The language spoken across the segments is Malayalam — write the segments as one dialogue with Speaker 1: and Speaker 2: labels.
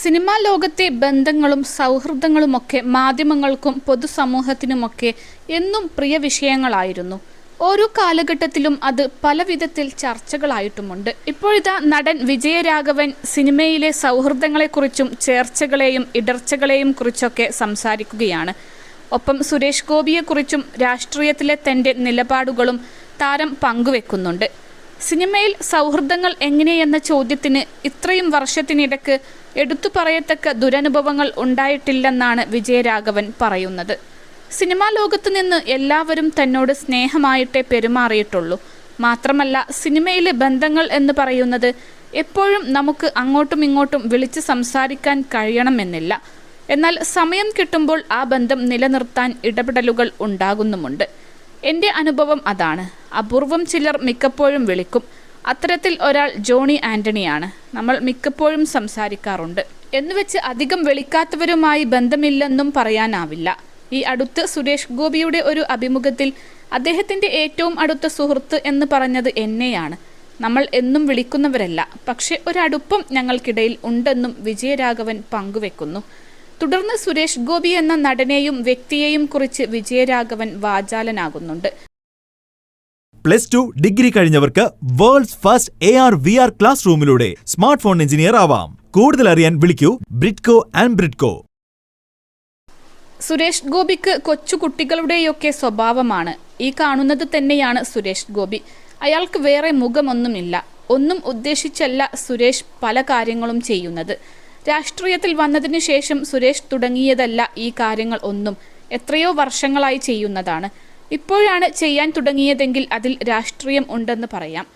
Speaker 1: സിനിമാ ലോകത്തെ ബന്ധങ്ങളും സൗഹൃദങ്ങളുമൊക്കെ മാധ്യമങ്ങൾക്കും പൊതുസമൂഹത്തിനുമൊക്കെ എന്നും പ്രിയ വിഷയങ്ങളായിരുന്നു. ഓരോ കാലഘട്ടത്തിലും അത് പല വിധത്തിൽ ചർച്ചകളായിട്ടുമുണ്ട്. ഇപ്പോഴിതാ നടൻ വിജയരാഘവൻ സിനിമയിലെ സൗഹൃദങ്ങളെക്കുറിച്ചും ചേർച്ചകളെയും ഇടർച്ചകളെയും കുറിച്ചൊക്കെ സംസാരിക്കുകയാണ്. ഒപ്പം സുരേഷ് ഗോപിയെക്കുറിച്ചും രാഷ്ട്രീയത്തിലെ തന്റെ നിലപാടുകളും താരം പങ്കുവെക്കുന്നുണ്ട്. സിനിമയിൽ സൗഹൃദങ്ങൾ എങ്ങനെയെന്ന ചോദ്യത്തിന് ഇത്രയും വർഷത്തിനിടക്ക് എടുത്തു പറയത്തക്ക ദുരനുഭവങ്ങൾ ഉണ്ടായിട്ടില്ലെന്നാണ് വിജയരാഘവൻ പറയുന്നത്. സിനിമാ ലോകത്ത് നിന്ന് എല്ലാവരും തന്നോട് സ്നേഹമായിട്ടേ പെരുമാറിയിട്ടുള്ളൂ. മാത്രമല്ല സിനിമയിലെ ബന്ധങ്ങൾ എന്ന് പറയുന്നത് എപ്പോഴും നമുക്ക് അങ്ങോട്ടും ഇങ്ങോട്ടും വിളിച്ച് സംസാരിക്കാൻ കഴിയണമെന്നില്ല. എന്നാൽ സമയം കിട്ടുമ്പോൾ ആ ബന്ധം നിലനിർത്താൻ ഇടപെടലുകൾ ഉണ്ടാകുന്നുമുണ്ട്. എന്റെ അനുഭവം അതാണ്. അപൂർവം ചിലർ മിക്കപ്പോഴും വിളിക്കും. അത്തരത്തിൽ ഒരാൾ ജോണി ആന്റണിയാണ്. നമ്മൾ മിക്കപ്പോഴും സംസാരിക്കാറുണ്ട്. എന്നുവെച്ച് അധികം വിളിക്കാത്തവരുമായി ബന്ധമില്ലെന്നും പറയാനാവില്ല. ഈ അടുത്ത് സുരേഷ് ഗോപിയുടെ ഒരു അഭിമുഖത്തിൽ അദ്ദേഹത്തിന്റെ ഏറ്റവും അടുത്ത സുഹൃത്ത് എന്ന് പറഞ്ഞത് എന്നെയാണ്. നമ്മൾ എന്നും വിളിക്കുന്നവരല്ല. പക്ഷെ ഒരടുപ്പം ഞങ്ങൾക്കിടയിൽ ഉണ്ടെന്നും വിജയരാഘവൻ പങ്കുവെക്കുന്നു. തുടർന്ന് സുരേഷ് ഗോപി എന്ന നടനെയും വ്യക്തിയെയും കുറിച്ച് വിജയരാഘവൻ വാചാലനാകുന്നുണ്ട്.
Speaker 2: Plus two degree കഴിഞ്ഞവർക്ക് world's first A R V R class റൂമിലൂടെ smart phone engineer ആവാം. കൂടുതൽ അറിയാൻ വിളിക്കൂ ബ്രിഡ്കോ ആൻഡ് ബ്രിഡ്കോ.
Speaker 1: സുരേഷ് ഗോപിക്ക് കൊച്ചു കുട്ടികളുടെയൊക്കെ സ്വഭാവമാണ്. ഈ കാണുന്നത് തന്നെയാണ് സുരേഷ് ഗോപി. അയാൾക്ക് വേറെ മുഖമൊന്നുമില്ല. ഒന്നും ഉദ്ദേശിച്ചല്ല സുരേഷ് പല കാര്യങ്ങളും ചെയ്യുന്നത്. രാഷ്ട്രീയത്തിൽ വന്നതിന് ശേഷം സുരേഷ് തുടങ്ങിയതല്ല ഈ കാര്യങ്ങൾ ഒന്നും. എത്രയോ വർഷങ്ങളായി ചെയ്യുന്നതാണ്. ഇപ്പോഴാണ് ചെയ്യാൻ തുടങ്ങിയതെങ്കിൽ അതിൽ രാഷ്ട്രീയം ഉണ്ടെന്ന് പറയാം.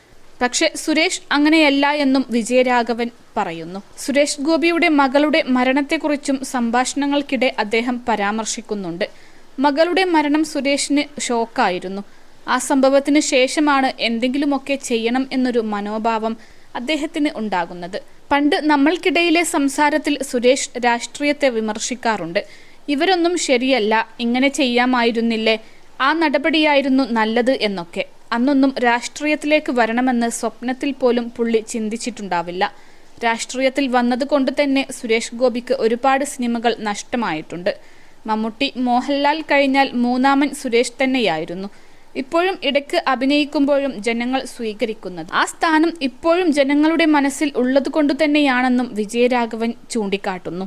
Speaker 1: പക്ഷെ സുരേഷ് അങ്ങനെയല്ല എന്നും വിജയരാഘവൻ പറയുന്നു. സുരേഷ് ഗോപിയുടെ മകളുടെ മരണത്തെക്കുറിച്ചും സംഭാഷണങ്ങൾക്കിടെ അദ്ദേഹം പരാമർശിക്കുന്നുണ്ട്. മകളുടെ മരണം സുരേഷിന് ഷോക്കായിരുന്നു. ആ സംഭവത്തിന് ശേഷമാണ് എന്തെങ്കിലുമൊക്കെ ചെയ്യണം എന്നൊരു മനോഭാവം അദ്ദേഹത്തിന് ഉണ്ടാകുന്നത്. പണ്ട് നമ്മൾക്കിടയിലെ സംസാരത്തിൽ സുരേഷ് രാഷ്ട്രീയത്തെ വിമർശിക്കാറുണ്ട്. ഇവരൊന്നും ശരിയല്ല ഇങ്ങനെ ചെയ്യാമായിരുന്നില്ലേ ആ നടപടിയായിരുന്നു നല്ലത് എന്നൊക്കെ. അന്നൊന്നും രാഷ്ട്രീയത്തിലേക്ക് വരണമെന്ന് സ്വപ്നത്തിൽ പോലും പുള്ളി ചിന്തിച്ചിട്ടുണ്ടാവില്ല. രാഷ്ട്രീയത്തിൽ വന്നതുകൊണ്ട് തന്നെ സുരേഷ് ഗോപിക്ക് ഒരുപാട് സിനിമകൾ നഷ്ടമായിട്ടുണ്ട്. മമ്മൂട്ടി മോഹൻലാൽ കഴിഞ്ഞാൽ മൂന്നാമൻ സുരേഷ് തന്നെയായിരുന്നു. ഇപ്പോഴും ഇടയ്ക്ക് അഭിനയിക്കുമ്പോഴും ജനങ്ങൾ സ്വീകരിക്കുന്നത്. ആ സ്ഥാനം ഇപ്പോഴും ജനങ്ങളുടെ മനസ്സിൽ ഉള്ളതുകൊണ്ട് തന്നെയാണെന്നും വിജയരാഘവൻ ചൂണ്ടിക്കാട്ടുന്നു.